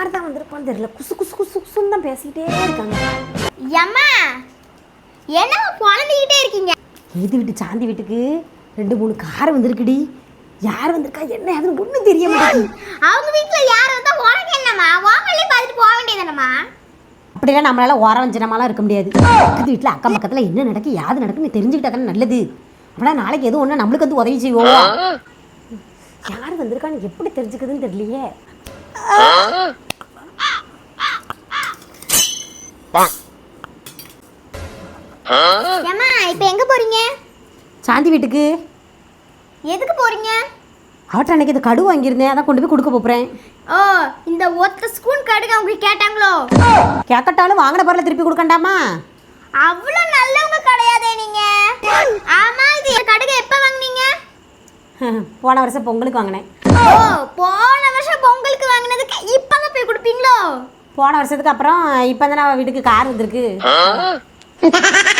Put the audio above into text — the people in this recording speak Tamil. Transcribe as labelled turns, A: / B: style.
A: யார் தான் வந்திருப்பான்னு தெரியல. குசு குசு குசு குசுன்னு தான் பேசிக்கிட்டே இருக்காங்க.
B: ஏம்மா என்னம்மா புலம்பிக்கிட்டே இருக்கீங்க?
A: எது வீட்டு சாந்தி வீட்டுக்கு? ரெண்டு மூணு கார் வந்திருக்குடி. யார் வந்திருக்கா? என்ன அதுன்னு ஒன்றும் தெரிய மாட்டேங்குது.
B: அவங்க வீட்ல யார் வந்தா உனக்கு என்னம்மா? வாங்கலே பார்த்துட்டு போக வேண்டியதானம்மா
A: அப்படிலாம் நம்மளால ஓரம் வஞ்சனமாலாம் இருக்க முடியாது. பக்கத்து வீட்டில் அக்கம் பக்கத்தில் என்ன நடக்கு யாது நடக்குன்னு தெரிஞ்சுக்கிட்டா தானே நல்லது. அப்படின்னா நாளைக்கு எதுவும் ஒன்று நம்மளுக்கு வந்து உதவி செய்வோம். யார் வந்திருக்கான்னு எப்படி தெரிஞ்சுக்குதுன்னு தெரியலையே.
B: ஏம்மா இப்போ எங்க போறீங்க?
A: சாந்தி வீட்டுக்கு.
B: எதுக்கு போறீங்க?
A: அவட்ட அன்னைக்கு இது கடு வாங்கியிருந்தேன். அதான் கொண்டு போய் கொடுக்க போகிறேன்
B: ஓ இந்த ஒத்த ஸ்கூன் கடுகு அவங்க கேட்டாங்களோ?
A: கேட்கட்டாலும் வாங்கின பொருளை திருப்பி கொடுக்கண்டாமா?
B: அவ்வளோ நல்லவங்க கிடையாதே நீங்க. ஆமா இது கடுகு எப்போ வாங்குனீங்க?
A: போன வருஷம் பொங்கலுக்கு வாங்கினேன்.
B: ஓ போன வருஷம் பொங்கலுக்கு
A: போன வருஷத்துக்கு அப்புறம் இப்போ தான் வீட்டுக்கு கார் வந்திருக்கு.